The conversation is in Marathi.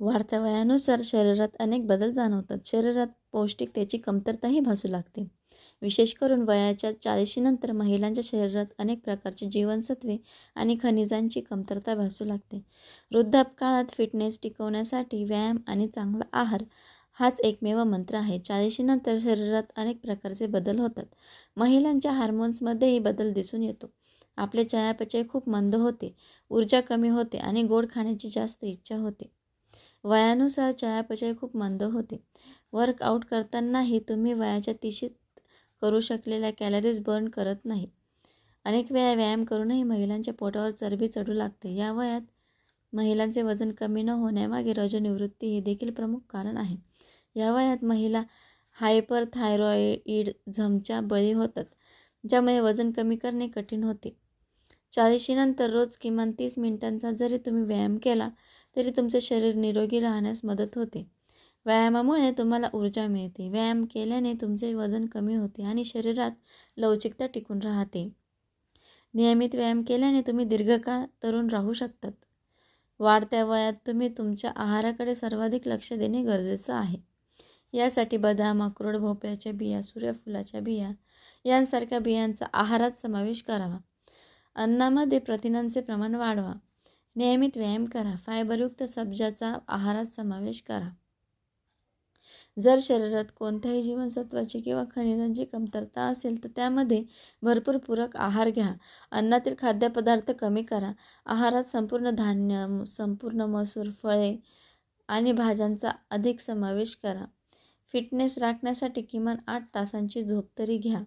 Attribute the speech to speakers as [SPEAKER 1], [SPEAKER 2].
[SPEAKER 1] वाढत्या वयानुसार शरीरात अनेक बदल जाणवतात. शरीरात पौष्टिकतेची कमतरताही भासू लागते. विशेष करून वयाच्या चाळीशीनंतर महिलांच्या शरीरात अनेक प्रकारची जीवनसत्वे आणि खनिजांची कमतरता भासू लागते. वृद्धापकाळात फिटनेस टिकवण्यासाठी व्यायाम आणि चांगला आहार हाच एकमेव मंत्र आहे. चाळीशीनंतर शरीरात अनेक प्रकारचे बदल होतात. महिलांच्या हार्मोन्समध्येही बदल दिसून येतो. आपले चयापचय खूप मंद होते ऊर्जा कमी होते आणि गोड खाण्याची जास्त इच्छा होते. वयानुसार चयापचय खूप मंद होते. वर्कआउट करतानाही तुम्ही वयाच्या तिशीत करू शकलेल्या कॅलरीज बर्न करत नाही. अनेक वेळा व्यायाम करूनही महिलांच्या पोटावर चरबी चढू लागते. या वयात महिलांचे वजन कमी न होण्यामागे रजनिवृत्ती हे देखील प्रमुख कारण आहे. या वयात महिला हायपरथायरॉइडझमच्या बळी होतात ज्यामुळे वजन कमी करणे कठीण होते. चाळीशीनंतर रोज किमान तीस मिनिटांचा जरी तुम्ही व्यायाम केला तरी तुमचे शरीर निरोगी राहण्यास मदत होते. व्यायामामुळे तुम्हाला ऊर्जा मिळते. व्यायाम केल्याने तुमचे वजन कमी होते आणि शरीरात लवचिकता टिकून राहते. नियमित व्यायाम केल्याने तुम्ही दीर्घकाळ तरुण राहू शकतात. वाढत्या वयात तुम्ही तुमच्या आहाराकडे सर्वाधिक लक्ष देणे गरजेचं आहे. यासाठी बदाम अक्रोड भोपळ्याच्या बिया सूर्यफुलाच्या बिया यांसारख्या बियांचा आहारात समावेश करावा. अन्नामध्ये प्रथिनांचे प्रमाण वाढवा. नियमित व्यायाम करा. फायबरयुक्त सब्जाचा आहारात समावेश करा. जर शरीरात कोणत्याही जीवनसत्वाची किंवा खनिजांची कमतरता असेल तर त्यामध्ये भरपूर पूरक आहार घ्या. अन्नातील खाद्यपदार्थ कमी करा. आहारात संपूर्ण धान्य संपूर्ण मसूर फळे आणि भाज्यांचा अधिक समावेश करा. फिटनेस राखण्यासाठी किमान आठ तासांची झोप तरी घ्या.